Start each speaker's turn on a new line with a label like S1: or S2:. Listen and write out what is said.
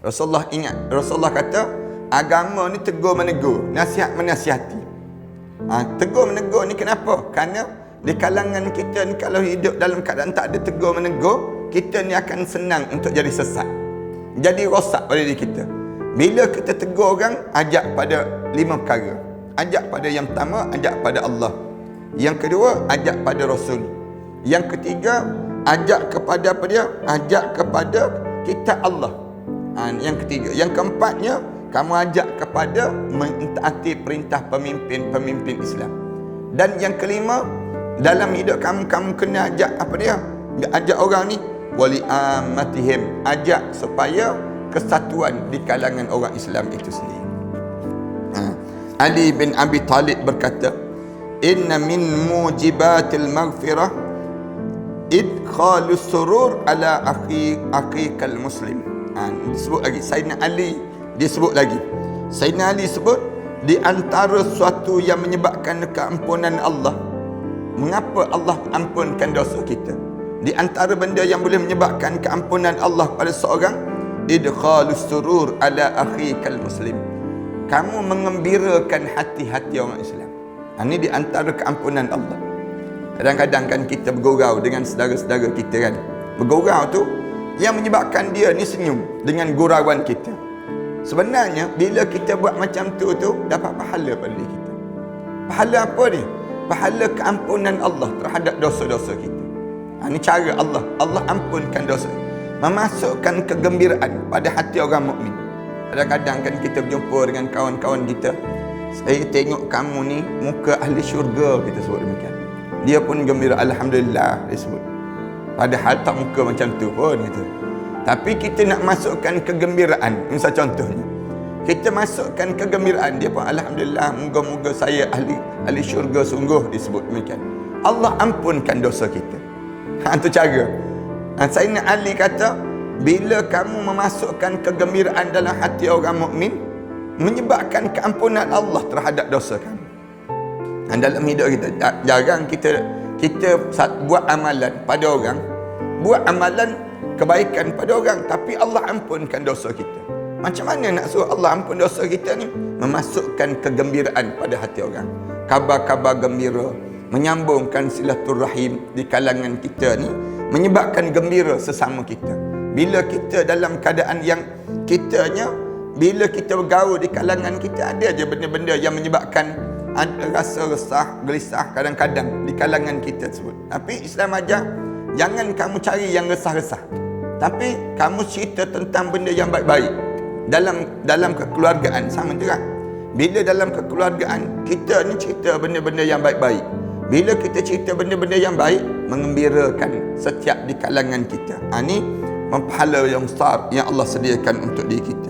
S1: Rasulullah ingat, Rasulullah kata, agama ni tegur menegur, nasihat menasihati. Ha, tegur menegur ni kenapa? Kerana di kalangan kita ni kalau hidup dalam keadaan tak ada tegur menegur, kita ni akan senang untuk jadi sesat. Jadi rosak pada diri kita. Bila kita tegur orang, ajak pada lima perkara. Ajak pada yang pertama, ajak pada Allah. Yang kedua, ajak pada Rasul. Yang ketiga, ajak kepada apa dia? Ajak kepada kitab Allah. Yang ketiga. Yang keempatnya, kamu ajak kepada mentaati perintah pemimpin-pemimpin Islam. Dan yang kelima, dalam hidup kamu, kamu kena ajak apa dia? Ajak orang ni, wali amatihim. Ajak supaya kesatuan di kalangan orang Islam itu sendiri. Ha. Ali bin Abi Talib berkata, Inna min mujibatil maghfirah idkhalu surur ala akhi akikal muslim. Ha, disebut lagi Sayyidina Ali disebut lagi. Sayyidina Ali sebut di antara suatu yang menyebabkan keampunan Allah. Mengapa Allah ampunkan dosa kita? Di antara benda yang boleh menyebabkan keampunan Allah pada seorang idkhalus surur ala akhikal muslim. Kamu mengembirakan hati-hati orang Islam. Ha, ini di antara keampunan Allah. Kadang-kadang kan kita bergurau dengan saudara-saudara kita kan. Bergurau tu yang menyebabkan dia ni senyum dengan gurauan kita. Sebenarnya bila kita buat macam tu tu dapat pahala pada kita. Pahala apa ni? Pahala keampunan Allah terhadap dosa-dosa kita. Ha, ini cara Allah. Allah ampunkan dosa. Memasukkan kegembiraan pada hati orang mukmin. Kadang-kadang kan kita berjumpa dengan kawan-kawan kita. Saya tengok kamu ni muka ahli syurga kita sebut demikian. Dia pun gembira alhamdulillah dia sebut. Padahal tak muka macam tu pun gitu. Tapi kita nak masukkan kegembiraan. Misal contohnya. Kita masukkan kegembiraan dia pun alhamdulillah moga-moga saya ahli ahli syurga sungguh disebut demikian. Allah ampunkan dosa kita. Ha tu cara. Ha, Sayyidina Ali kata bila kamu memasukkan kegembiraan dalam hati orang mukmin menyebabkan keampunan Allah terhadap dosa kamu. Dan dalam hidup kita jarang kita kita buat amalan pada orang, buat amalan kebaikan pada orang tapi Allah ampunkan dosa kita. Macam mana nak suruh Allah ampun dosa kita ni? Memasukkan kegembiraan pada hati orang. Kabar-kabar gembira, menyambungkan silaturahim di kalangan kita ni, menyebabkan gembira sesama kita. Bila kita dalam keadaan yang kitanya bila kita bergaul di kalangan kita ada aja benda-benda yang menyebabkan rasa resah, gelisah kadang-kadang di kalangan kita tersebut. Tapi Islam ajar jangan kamu cari yang resah-resah. Tapi kamu cerita tentang benda yang baik-baik dalam dalam kekeluargaan sama juga. Bila dalam kekeluargaan kita ni cerita benda-benda yang baik-baik. Bila kita cerita benda-benda yang baik mengembirakan setiap di kalangan kita. Ha, ni pahala yang besar yang Allah sediakan untuk diri kita.